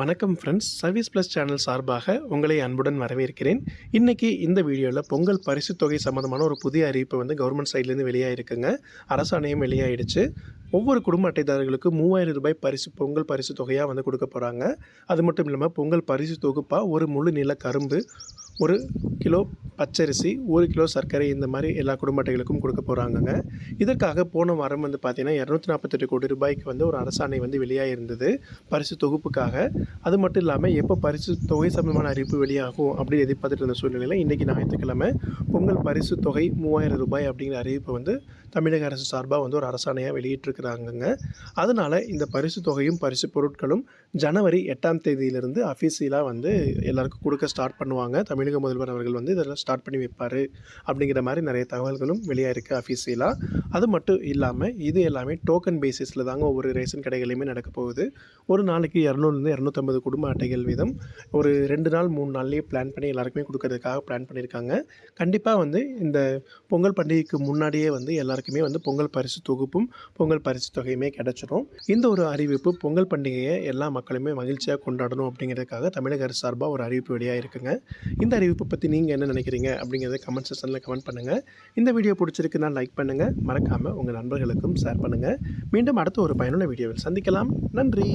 வணக்கம் friends service plus channel சார்பாக உங்களை அன்புடன் வரவேற்கிறேன். இன்றைக்கி இந்த வீடியோவில் பொங்கல் பரிசு தொகை சம்மந்தமான ஒரு புதிய அறிவிப்பு வந்து கவர்மெண்ட் சைட்லேருந்து வெளியாகிருக்குங்க அரசாணையும் வெளியாயிடுச்சு. ஒவ்வொரு குடும்ப அட்டைதாரர்களுக்கு மூவாயிரம் ரூபாய் பரிசு பொங்கல் பரிசு தொகையாக வந்து கொடுக்க போகிறாங்க அது மட்டும் இல்லாமல் பொங்கல் பரிசு தொகுப்பாக ஒரு முழு நில கரும்பு ஒரு கிலோ பச்சரிசி ஒரு கிலோ சர்க்கரை இந்த மாதிரி எல்லா குடும்ப அட்டைகளுக்கும் கொடுக்க போகிறாங்கங்க இதற்காக போன வாரம் வந்து பார்த்திங்கன்னா இரநூத்தி நாற்பத்தெட்டு கோடி ரூபாய்க்கு வந்து ஒரு அரசாணை வந்து வெளியாக இருந்தது பரிசு தொகுப்புக்காக. அது மட்டும் இல்லாமல் எப்போ பரிசு தொகை சம்பந்தமான அறிவிப்பு வெளியாகும் அப்படின்னு எதிர்பார்த்துட்டு இருந்த சூழ்நிலையில் இன்றைக்கி ஞாயிற்றுக்கிழமை பொங்கல் பரிசு தொகை மூவாயிரம் ரூபாய் அப்படிங்கிற அறிவிப்பை வந்து தமிழக அரசு சார்பாக வந்து ஒரு அரசாணையாக இருக்கிறாங்கங்க அதனால் இந்த பரிசு தொகையும் பரிசு பொருட்களும் ஜனவரி எட்டாம் தேதியிலிருந்து அஃபீஷியலாக வந்து எல்லாருக்கும் கொடுக்க ஸ்டார்ட் பண்ணுவாங்க. தமிழக முதல்வர் அவர்கள் வந்து இதெல்லாம் ஸ்டார்ட் பண்ணி வைப்பார் அப்படிங்கிற மாதிரி நிறைய தகவல்களும் வெளியாக இருக்குது அஃபீஷியலாக அது மட்டும் இல்லாமல் இது எல்லாமே டோக்கன் பேசிஸில் தாங்க ஒவ்வொரு ரேஷன் கடைகளையுமே நடக்க போகுது. ஒரு நாளைக்கு இரநூறுலேருந்து இரநூத்தம்பது குடும்ப அட்டைகள் வீதம். ஒரு ரெண்டு நாள் மூணு நாள்லேயே பிளான் பண்ணி எல்லாருக்குமே கொடுக்கறதுக்காக பிளான் பண்ணியிருக்காங்க. கண்டிப்பாக வந்து இந்த பொங்கல் பண்டிகைக்கு முன்னாடியே வந்து எல்லாருக்குமே வந்து பொங்கல் பரிசு தொகுப்பும் பொங்கல் பரிசு தொகையுமே கிடைச்சிரும். இந்த ஒரு அறிவிப்பு பொங்கல் பண்டிகையை எல்லா மக்களுமே மகிழ்ச்சியாக கொண்டாடணும் அப்படிங்கிறதுக்காக தமிழக அரசு சார்பாக ஒரு அறிவிப்பு வெளியாக இருக்குங்க. இந்த அறிவிப்பை பற்றி நீங்கள் என்ன நினைக்கிறீங்க அப்படிங்கிறத கமெண்ட் செக்ஷனில் கமெண்ட் பண்ணுங்கள் இந்த வீடியோ பிடிச்சிருக்குன்னா லைக் பண்ணுங்கள் மறக்காமல் உங்கள் நண்பர்களுக்கும் ஷேர் பண்ணுங்கள் மீண்டும் அடுத்த ஒரு பயனுள்ள வீடியோவில் சந்திக்கலாம். நன்றி.